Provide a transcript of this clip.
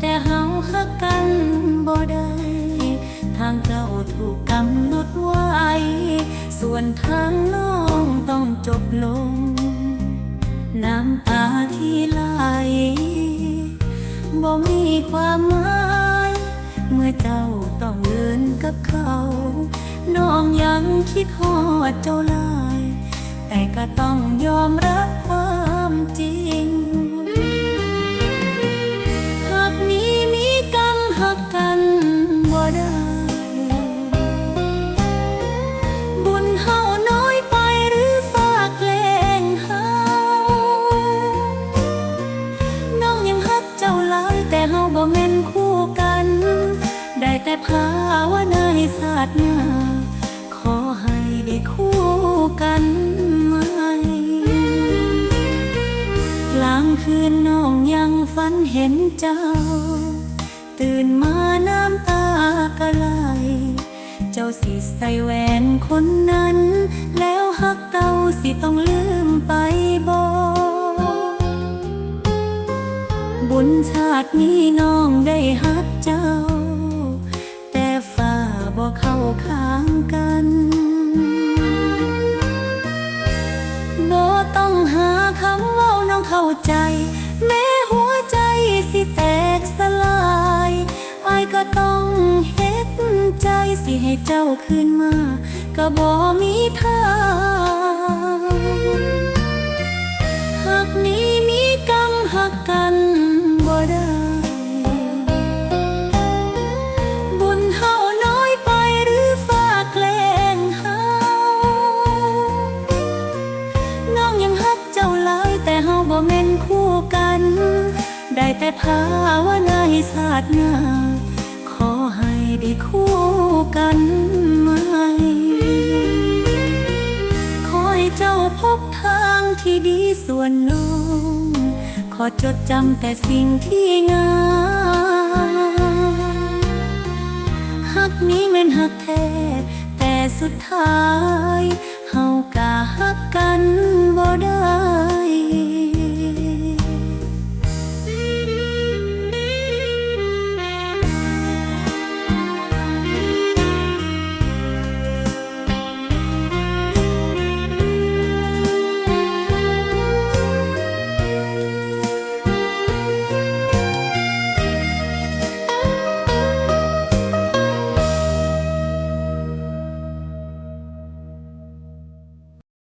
แต่เฮาฮักกันบ่ได้ ทางเจ้าถูกกำหนดไว้ ส่วนทางน้องต้องจบลง น้ำตาที่ไหลบ่มีความหมาย เมื่อเจ้าต้องเดินกับเขา น้องยังคิดหอดเจ้าลาย แต่ก็ต้องยอมรับ คืนน้องยังฝันเห็นเจ้า ตื่นมาน้ำตากะไหลเจ้าสิใส่แหวนคนนั้น แล้วฮักเก่าสิต้องลืมไปบ่บุญชาตินี้น้องได้ฮักเจ้า แต่ฝ่าบ่เข้าข้าง สิให้เจ้าคืนมา ก็บ่มีทางหากนี้มีกรรมหักกันบ่ได้บุญเฮาน้อยไปหรือฝาแกล้งเฮาน้องยังฮักเจ้าหลายแต่เฮาบ่แม่นคู่กัน ได้แต่ภาวนาให้ศาสตร์หน้าขอให้ได้คู่กัน ที่ดีส่วนน้อง ขอจดจำแต่สิ่งที่งามฮักนี้มันฮักแท้แต่สุดท้าย